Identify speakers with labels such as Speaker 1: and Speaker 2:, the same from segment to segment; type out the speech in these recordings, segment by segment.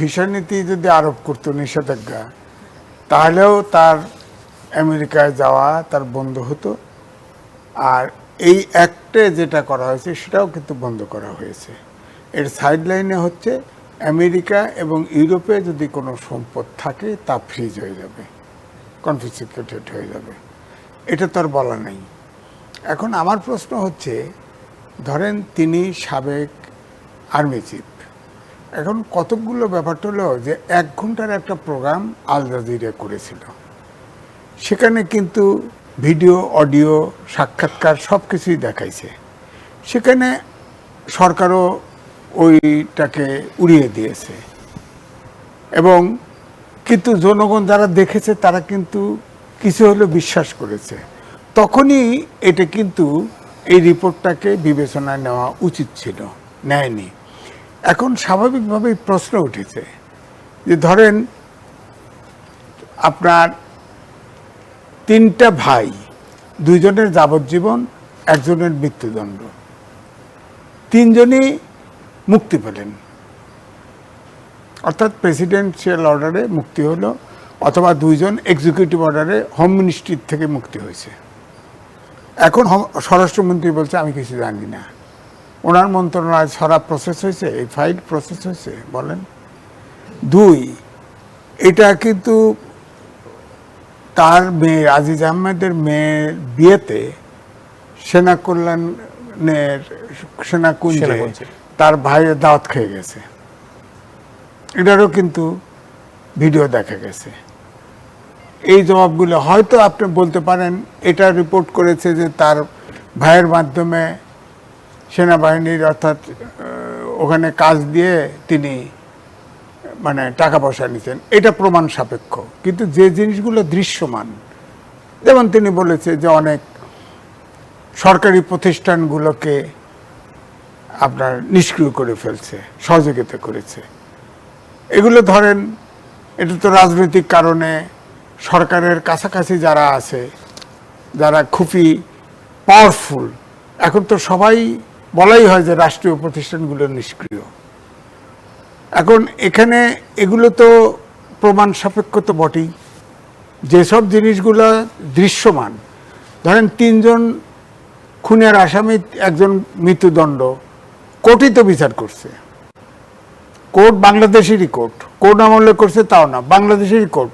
Speaker 1: Visa নীতি যদি আরোপ করতো নিষেধাজ্ঞা, তাহলেও তার আমেরিকায় যাওয়া তার বন্ধ হতো। আর এই অ্যাক্টে যেটা করা হয়েছে, সেটাও কিন্তু বন্ধ করা হয়েছে। এর সাইড লাইনে হচ্ছে আমেরিকা এবং ইউরোপে যদি কোনো সম্পদ থাকে, তা ফ্রিজ হয়ে যাবে, কনফিসিকেটেড হয়ে যাবে। এটা তো আর বলা নেই। এখন আমার প্রশ্ন হচ্ছে, ধরেন তিনি সাবেক আর্মি চিফ এখন কতকগুলো ব্যাপারটা হলো যে এক ঘণ্টার একটা প্রোগ্রাম আল জাজিরা করেছিল। সেখানে কিন্তু ভিডিও অডিও সাক্ষাৎকার সব কিছুই দেখাইছে। সেখানে সরকারও ওইটাকে উড়িয়ে দিয়েছে। এবং কিন্তু জনগণ যারা দেখেছে, তারা কিন্তু কিছু হলেও বিশ্বাস করেছে। তখনই এটা কিন্তু এই রিপোর্টটাকে বিবেচনায় নেওয়া উচিত ছিল, নেয়নি। এখন স্বাভাবিকভাবেই প্রশ্ন উঠেছে যে ধরেন আপনার তিনটা ভাই, দুইজনের যাবজ্জীবন, একজনের মৃত্যুদণ্ড। তিনজনই মুক্তি পেলেন। অর্থাৎ প্রেসিডেন্সিয়াল অর্ডারে মুক্তি হলো, অথবা দুইজন এক্সিকিউটিভ অর্ডারে হোম মিনিস্ট্রির থেকে মুক্তি হয়েছে। এখন স্বরাষ্ট্রমন্ত্রী বলছে, আমি কিছু জানি না। ওনার মন্ত্রণালয় ছড়া প্রসেস হয়েছে এই ফাইল প্রসেস হয়েছে বলেন। দুই এটা কিন্তু তার মেয়ে আজিজ আহমেদের মেয়ের বিয়েতে সেনা কল্যাণের সেনাকুঞ্জে
Speaker 2: সেনাকুঞ্জে।
Speaker 1: তার ভাইয়ের দাওয়াত খেয়ে গেছে। এটারও কিন্তু ভিডিও দেখা গেছে। এই জবাবগুলো হয়তো আপনি বলতে পারেন এটা রিপোর্ট করেছে যে তার ভাইয়ের মাধ্যমে সেনাবাহিনীর অর্থাৎ ওখানে কাজ দিয়ে তিনি মানে টাকা পয়সা নিতেন। এটা প্রমাণ সাপেক্ষ। কিন্তু যে জিনিসগুলো দৃশ্যমান, যেমন তিনি বলেছে যে অনেক সরকারি প্রতিষ্ঠানগুলোকে আপনার নিষ্ক্রিয় করে ফেলছে, সহযোগিতা করেছে। এগুলো ধরেন, এটা তো রাজনৈতিক কারণে সরকারের কাছাকাছি যারা আছে, যারা খুবই পাওয়ারফুল এখন তো সবাই বলাই হয় যে রাষ্ট্রীয় প্রতিষ্ঠানগুলো নিষ্ক্রিয়। এখন এখানে এগুলো তো প্রমাণ সাপেক্ষ তো বটেই। যেসব জিনিসগুলো দৃশ্যমান, ধরেন তিনজন খুনের আসামি, একজন মৃত্যুদণ্ড, কোর্টই তো বিচার করছে। কোর্ট বাংলাদেশেরই কোর্ট কোর্ট আমলে করছে তাও না, বাংলাদেশেরই কোর্ট।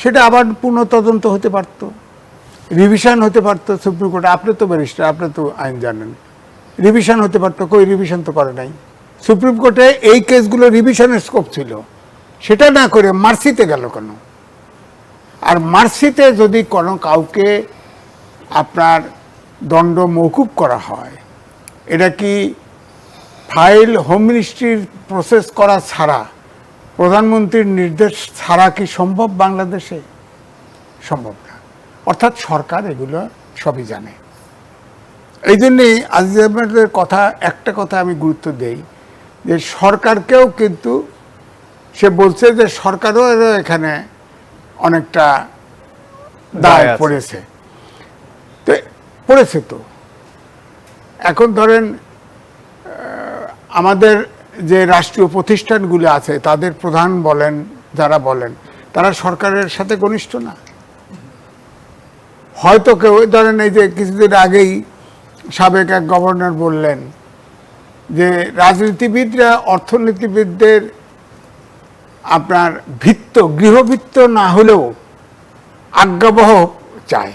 Speaker 1: সেটা আবার পুনঃ তদন্ত হতে পারতো, রিভিশন হতে পারতো সুপ্রিম কোর্টে। আপনি তো ব্যারিস্টার, আপনি তো আইন জানেন রিভিশন হতে পারতো কই রিভিশন তো করে নাই। সুপ্রিম কোর্টে এই কেসগুলো রিভিশনের স্কোপ ছিল। সেটা না করে মার্সিতে গেল কেন? আর মার্সিতে যদি কোনো কাউকে আপনার দণ্ড মৌকুব করা হয়, এটা কি ফাইল হোম মিনিস্ট্রির প্রসেস করা ছাড়া, প্রধানমন্ত্রীর নির্দেশ ছাড়া কি সম্ভব বাংলাদেশে? সম্ভব না। অর্থাৎ সরকার এগুলো সবই জানে। এই জন্যেই আজিজ আহমেদের কথা একটা কথা আমি গুরুত্ব দেই যে সরকারকেও কিন্তু সে বলছে যে সরকারও এখানে অনেকটা
Speaker 2: দায়
Speaker 1: পড়েছে। তো পড়েছে তো। এখন ধরেন আমাদের যে রাষ্ট্রীয় প্রতিষ্ঠানগুলো আছে তাদের প্রধান বলেন যারা বলেন তারা সরকারের সাথে ঘনিষ্ঠ না। হয়তো কেউ ধরেন এই যে কিছুদিন আগেই সাবেক এক গভর্নর বললেন যে রাজনীতিবিদরা অর্থনীতিবিদদের আপনার ভিত্ত গৃহভিত্ত না হলেও আজ্ঞাবহ চায়।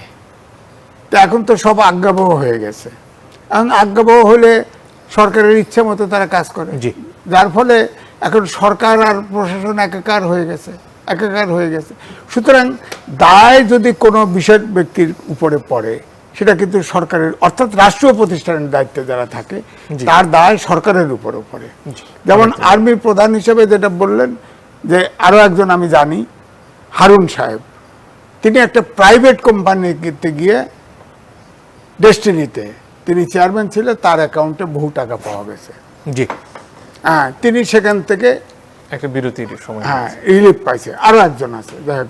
Speaker 1: তো এখন তো সব আজ্ঞাবহ হয়ে গেছে। এখন আজ্ঞাবহ হলে সরকারের ইচ্ছে মতো তারা কাজ করে।
Speaker 2: জি।
Speaker 1: যার ফলে এখন সরকার আর প্রশাসন একাকার হয়ে গেছে একাকার হয়ে গেছে। সুতরাং দায় যদি কোনো বিশেষ ব্যক্তির উপরে পড়ে সেটা কিন্তু সরকারের অর্থাৎ রাষ্ট্রীয় প্রতিষ্ঠানের দায়িত্বে যারা থাকে তার দায় সরকারের উপরে পড়ে। যেমন আর্মির প্রধান হিসেবে যেটা বললেন যে আরও একজন আমি জানি হারুন সাহেব। তিনি একটা প্রাইভেট কোম্পানিতে গিয়ে ডেস্টিনিতে তিনি চেয়ারম্যান ছিলেন তার অ্যাকাউন্টে বহু টাকা পাওয়া গেছে।
Speaker 2: জি।
Speaker 1: হ্যাঁ তিনি সেখান থেকে
Speaker 2: একটা বিরতির সময়
Speaker 1: হ্যাঁ রিলিফ পাইছে। আরও একজন আছে যাই হোক,